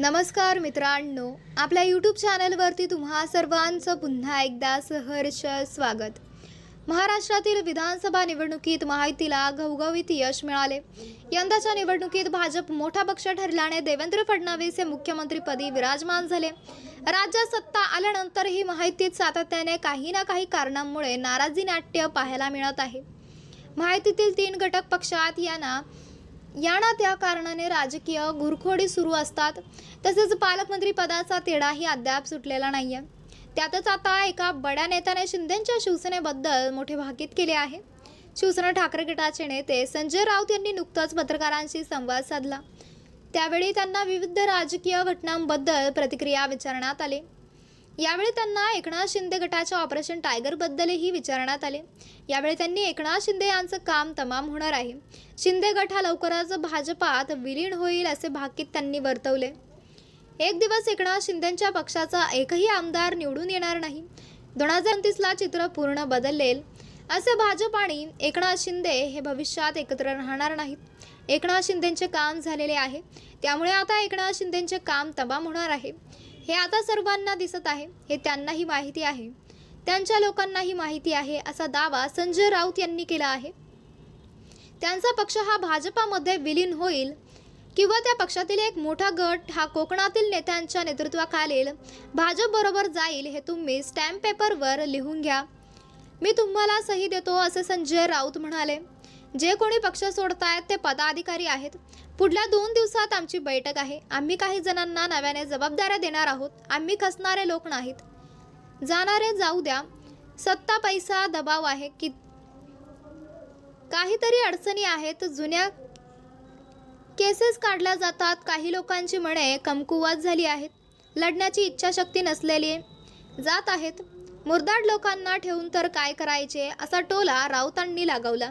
नमस्कार मित्रांनो आपल्या यूट्यूब चॅनलवरती तुम्हा सर्वांचं पुन्हा एकदा सहर्ष स्वागत. महाराष्ट्रातील विधानसभा निवडणुकीत महायुतीला घवघवीत यश मिळाले. यंदाच्या निवडणुकीत भाजप मोठा पक्ष ठरल्याने देवेंद्र फडणवीस हे मुख्यमंत्रीपदी विराजमान झाले. राज्यात सत्ता आल्यानंतरही महायुतीत सातत्याने काही ना काही कारणांमुळे नाराजी नाट्य पाहायला मिळत आहे. महायुतीतील तीन घटक पक्षात यांना याना त्या कारणाने राजकीय घुरखोडी सुरू असतात. तसेच पालकमंत्री पदाचा तेढाही अद्याप सुटलेला नाही आहे त्यातच आता एका बड्या नेत्याने शिंदेच्या शिवसेनेबद्दल मोठे भाकीत केले आहे. शिवसेना ठाकरे गटाचे नेते संजय राऊत यांनी नुकताच पत्रकारांशी संवाद साधला. त्यावेळी त्यांना विविध राजकीय घटनांबद्दल प्रतिक्रिया विचारण्यात आली. यावेळी त्यांना एकनाथ शिंदे गटाच्या ऑपरेशन टायगरबद्दलही विचारण्यात आले. यावेळी त्यांनी एकनाथ शिंदे यांचं काम तमाम होणार आहे. शिंदे गट हा लवकरच भाजपात विलीन होईल असे भाकीत त्यांनी वर्तवले. एक दिवस एकनाथ शिंदेच्या पक्षाचा एकही आमदार निवडून येणार नाही. दोन हजार तीसला चित्र पूर्ण बदललेल असे भाजप आणि एकनाथ शिंदे हे भविष्यात एकत्र राहणार नाहीत. एकनाथ शिंदेचे काम झालेले आहे. त्यामुळे आता एकनाथ शिंदेचे काम तमाम होणार आहे. हे आता सर्वांना दिसत आहे हे त्यांनाही माहिती आहे. त्यांच्या लोकांनाही माहिती आहे असा दावा संजय राऊत यांनी केला आहे. त्यांचा पक्ष हा भाजपामध्ये विलीन होईल किंवा त्या पक्षातील एक मोठा गट हा कोकणातील नेत्यांच्या नेतृत्वाखालील भाजपबरोबर जाईल हे तुम्ही स्टॅम्प पेपरवर लिहून घ्या. मी तुम्हाला सही देतो असे संजय राऊत म्हणाले. जे कोणी पक्ष सोडतायत ते पदाधिकारी आहेत. पुढल्या दोन दिवसात आमची बैठक आहे. आम्ही काही जणांना नव्याने जबाबदाऱ्या देणार आहोत. आम्ही खसणारे लोक नाहीत. जाणारे जाऊ द्या. सत्ता पैसा दबाव आहे की काहीतरी अडचणी आहेत. जुन्या केसेस काढल्या जातात. काही लोकांची मने कमकुवत झाली आहेत. लढण्याची इच्छाशक्ती नसलेली जात आहेत. मुरदाड लोकांना ठेवून तर काय करायचे? असा टोला राऊतांनी लागवला.